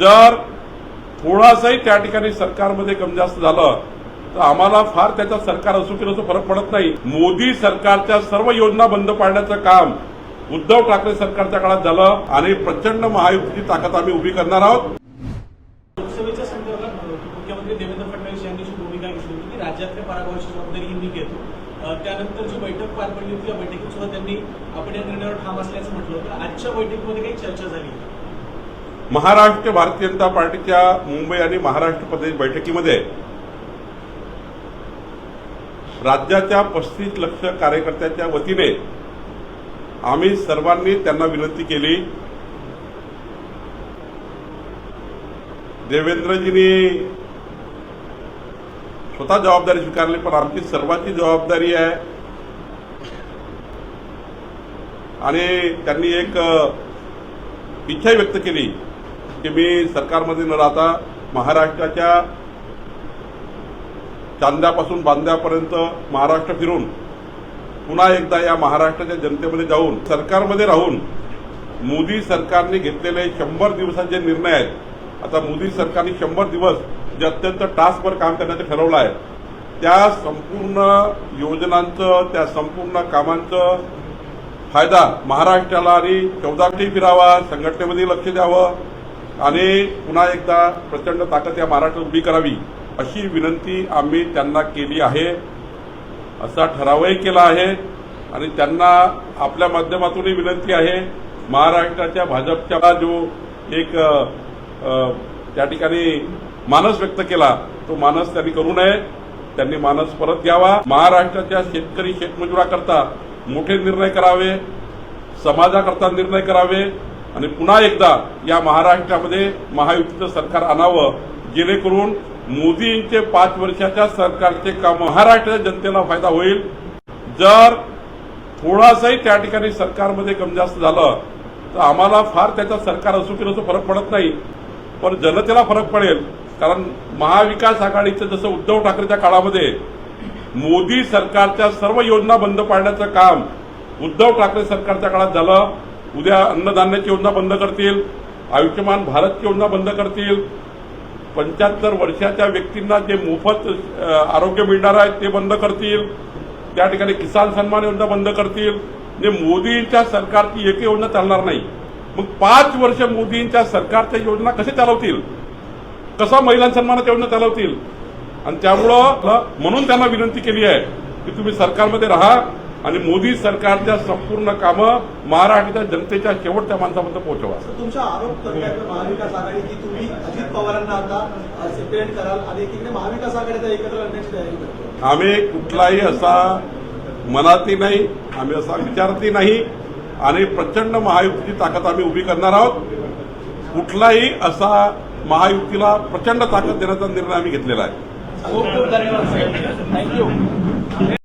जर थोडासाही त्या ठिकाणी सरकारमध्ये कमी जास्त झालं तर आम्हाला फार त्याच्यात सरकार असो की नसो फरक पडत नाही. मोदी सरकारच्या सर्व योजना बंद पाडण्याचं काम उद्धव ठाकरे सरकारच्या काळात झालं आणि प्रचंड महायुतीची ताकद आम्ही उभी करणार आहोत. लोकसभेच्या संदर्भात मुख्यमंत्री देवेंद्र फडणवीस यांनी जी भूमिका घेतली होती. राज्यातल्या पराभवाची जबाबदारी मी घेतो. त्यानंतर जी बैठक पार पडली होती त्या बैठकीत सुद्धा त्यांनी आपण या निर्णयावर ठाम असल्याचं म्हटलं होतं. आजच्या बैठकीमध्ये काही चर्चा झाली महाराष्ट्र भारतीय जनता पार्टीच्या मुंबई आणि महाराष्ट्र प्रदेश बैठकीमध्ये राज्याच्या पस्तीस लक्ष कार्यकर्त्यांच्या वतीने आम्ही सर्वांनी त्यांना विनंती केली. देवेंद्रजींनी स्वतः जबाबदारी स्वीकारली पण आमची सर्वांची जबाबदारी आहे. आणि त्यांनी एक इच्छा व्यक्त केली. की मी सरकारमध्ये न राहता महाराष्ट्राच्या चांद्यापासून बांद्यापर्यंत महाराष्ट्र फिरून पुन्हा एकदा या महाराष्ट्राच्या जनतेमध्ये जाऊन सरकारमध्ये राहून मोदी सरकारने घेतलेले शंभर दिवसाचे निर्णय आहेत आता मोदी सरकारने शंभर दिवस जे अत्यंत टास्कवर काम करण्याचं ठरवलं आहे त्या संपूर्ण योजनांचं त्या संपूर्ण कामांचं फायदा महाराष्ट्राला आणि चौदाटी फिरावा संघटनेमध्ये लक्ष द्यावं आणि पुन्हा एकदा प्रचंड ताकद या महाराष्ट्रात उभी करावी अशी विनंती आम्ही त्यांना केली आहे. असा ठरावही केला आहे आणि त्यांना आपल्या माध्यमातूनही विनंती आहे. महाराष्ट्राच्या भाजपच्या जो एक त्या ठिकाणी मानस व्यक्त केला तो मानस त्यांनी करू नये. त्यांनी मानस परत घ्यावा. महाराष्ट्राच्या शेतकरी शेतमजुराकरता मोठे निर्णय करावे. समाजाकरता निर्णय करावे. आणि पुन्हा एकदा या महाराष्ट्रामध्ये महायुतीचं सरकार आणावं जेणेकरून मोदींचे पाच वर्षाच्या सरकारचे काम महाराष्ट्राच्या जनतेला फायदा होईल. जर थोडासाही त्या ठिकाणी सरकारमध्ये कमी जास्त झालं तर आम्हाला फार त्याचा सरकार असो की नसो फरक पडत नाही. पण जनतेला फरक पडेल कारण महाविकास आघाडीचं जसं उद्धव ठाकरेच्या काळामध्ये मोदी सरकारच्या सर्व योजना बंद पाडण्याचं काम उद्धव ठाकरे सरकारच्या काळात झालं उद्या अन्नधान्याची योजना बंद करतील आयुष्यमान भारतची योजना बंद करतील. पंच्याहत्तर वर्षाच्या व्यक्तींना जे मोफत आरोग्य मिळणार आहे ते बंद करतील. त्या ठिकाणी किसान सन्मान योजना बंद करतील. म्हणजे मोदींच्या सरकारची एक योजना चालणार नाही. मग पाच वर्ष मोदींच्या सरकारच्या योजना कसे चालवतील? कसा महिला सन्मानाच्या योजना चालवतील? आणि त्यामुळं म्हणून त्यांना विनंती केली आहे की तुम्ही सरकारमध्ये राहा. आणि मोदी सरकारच्या संपूर्ण कामं महाराष्ट्राच्या जनतेच्या शेवटच्या माणसापर्यंत पोहोचवा. तुमचा आरोप महाविकास आघाडी की तुम्ही अजित पवारांना आता सेपरेट कराल आणि एकीकडे महाविकास आघाडीचा एकत्र आणण्याची तयारी करतो. आम्ही कुठलाही असा मनातही नाही आम्ही असा विचारतही नाही आणि प्रचंड महायुतीची ताकद आम्ही उभी करणार आहोत. कुठलाही असा महायुतीला प्रचंड ताकद देण्याचा निर्णय आम्ही घेतलेला आहे. खूप खूप धन्यवाद थँक्यू